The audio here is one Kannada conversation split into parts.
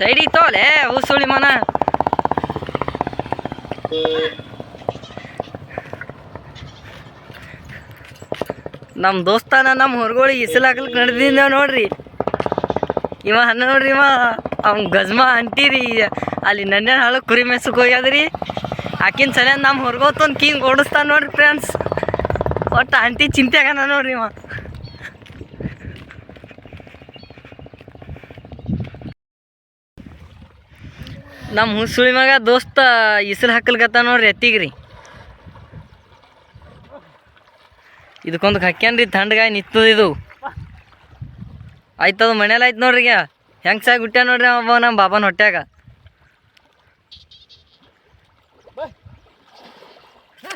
ಸೈಡಿಗೆ ತೋಲೆ, ಉಸುಳಿ ಮನ. ನಮ್ಮ ದೋಸ್ತಾನ ನಮ್ಮ ಹೊರಗೋಳಿಗೆ ಇಸಲ್ ಹಾಕ್ಲಿಕ್ಕೆ ನಡೆದಿದ್ದ ನೋಡ್ರಿ. ಇವ ಹನ್ನ ನೋಡ್ರಿ ಇವ ಅವ್ನ ಗಜ್ಮ ಅಂತೀರಿ ಅಲ್ಲಿ ನನ್ನ ಹಾಳು ಕುರಿ ಮೆಸಕ್ಕೆ ಹೋಗ್ಯದ್ರಿ. ಆಕಿನ ಸಲ ನಮ್ಮ ಹೊರಗೋತೊಂದು ಕಿಂಗ್ ಓಡಿಸ್ತಾನ ನೋಡ್ರಿ ಫ್ರೆಂಡ್ಸ್ ಒಟ್ಟು ಆಂಟಿ ಚಿಂತೆ ನೋಡ್ರಿ ಇವ. ನಮ್ಮ ಹುಸುಳಿ ಮಗ ದೋಸ್ತ ಇಸಿಲು ಹಾಕಲ್ಗತ್ತ ನೋಡ್ರಿ ಎತ್ತಿಗ್ರಿ. ಇದಕ್ಕೊಂದು ಹಾಕ್ಯಾನ್ರಿ ಥಂಡ್ಗಾಯಿ ನಿತ್ತದ ಇದು. ಆಯ್ತದ ಮನೇಲಿ ಆಯ್ತು ನೋಡ್ರಿ ಈಗ. ಹೆಂಗೆ ಸಾಗಿ ಹುಟ್ಟ್ಯ ನೋಡ್ರಿ ಅವ ನಮ್ಮ ಬಾಬನ ಹೊಟ್ಯಾಗ.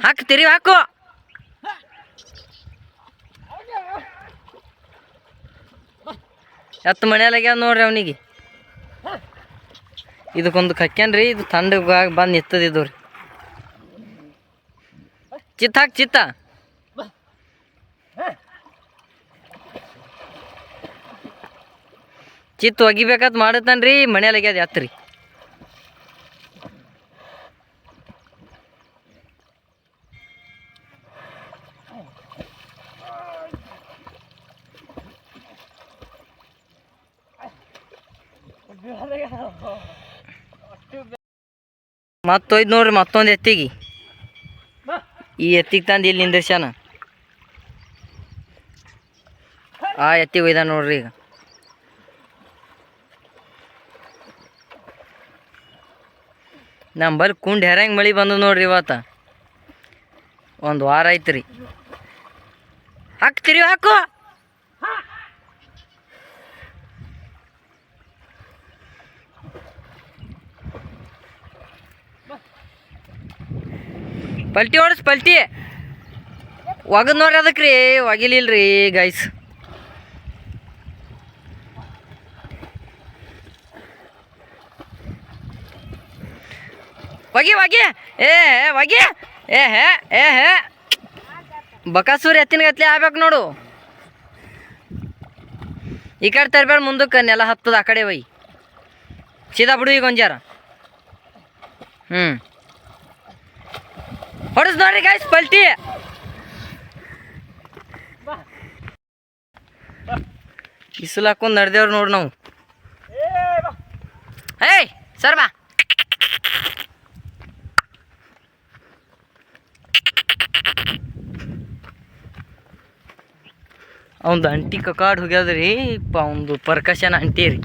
ಹಾಕು ತಿರಿ ಹಾಕು. ಎತ್ತು ಮನೇಲಾಗ್ಯಾವ ನೋಡ್ರಿ ಅವನಿಗೆ. ಇದಕ್ಕೊಂದು ಕಕ್ಯಾನ್ರಿ ಇದು ತಂಡ ಬಂದು ಇದು ರೀ. ಚಿತ್ತ ಹಾಕಿ, ಚಿತ್ತ. ಚಿತ್ತ ಒಗಿಬೇಕಂತ ಮಾಡತ್ತನ್ರಿ my ಎತ್ರಿ. ಮತ್ತೊಯ್ದು ನೋಡ್ರಿ, ಮತ್ತೊಂದು ಎತ್ತಿಗೆ. ಈ ಎತ್ತಿಗೆ ತಂದು ಇಲ್ಲಿ ನಿಂದಿರ್ಸ್ಯಾನ? ಆ ಎತ್ತಿ ಒಯ್ದ ನೋಡ್ರಿ ಈಗ. ನಂಬಲ್ಲಿ ಕುಂಡ್ ಹೆರಂಗ್ ಮಳೆ ಬಂದು ನೋಡ್ರಿ ಇವತ್ತ. ಒಂದು ವಾರ ಐತ್ರಿ. ಹಾಕ್ತಿರಿ, ಹಾಕು. ಪಲ್ಟಿ ಹೊಡಸ್, ಪಲ್ಟಿ. ಒಗದ್ ನೋಡ್ರಿ ಅದಕ್ಕೆ ರೀ ಒಗಿಲಿಲ್ರಿ ಗೈಸ್ ಒಗಿ ಒಗಿ. ಏ ಒಗಿ. ಏ, ಹೇ ಏ, ಹೇ. ಬಕಾಸೂರ್ ಎತ್ತಿನ ಗತ್ಲೆ ಆಗ್ಬೇಕು ನೋಡು. ಈ ಕಡೆ ತರಬೇಡ ಮುಂದಕ್ಕೆ, ನೆಲ ಹತ್ತದ ಆ ಕಡೆ ಒಯ್ ಸೀದಾ ಬಿಡು ಈಗ ಒಂಜಾರ ಹ್ಞೂ ಹೊಡಸ್ ನೋಡ್ರಿ ಗಾಯ್ಸ್ ಪಲ್ಟಿ. ಇಸಲ್ ಹಾಕೊಂಡು ನಡೆದೇವ್ರ ನೋಡಿ ನಾವು. ಏಯ್, ಸರ್ ಬಾ. ಅವಂದು ಅಂಟಿ ಕಕಾಡ್ ಹೋಗ್ಯಾದ್ರಿ ಅವಂದು ಪರ್ಕಶನ ಅಂಟಿ ರೀ.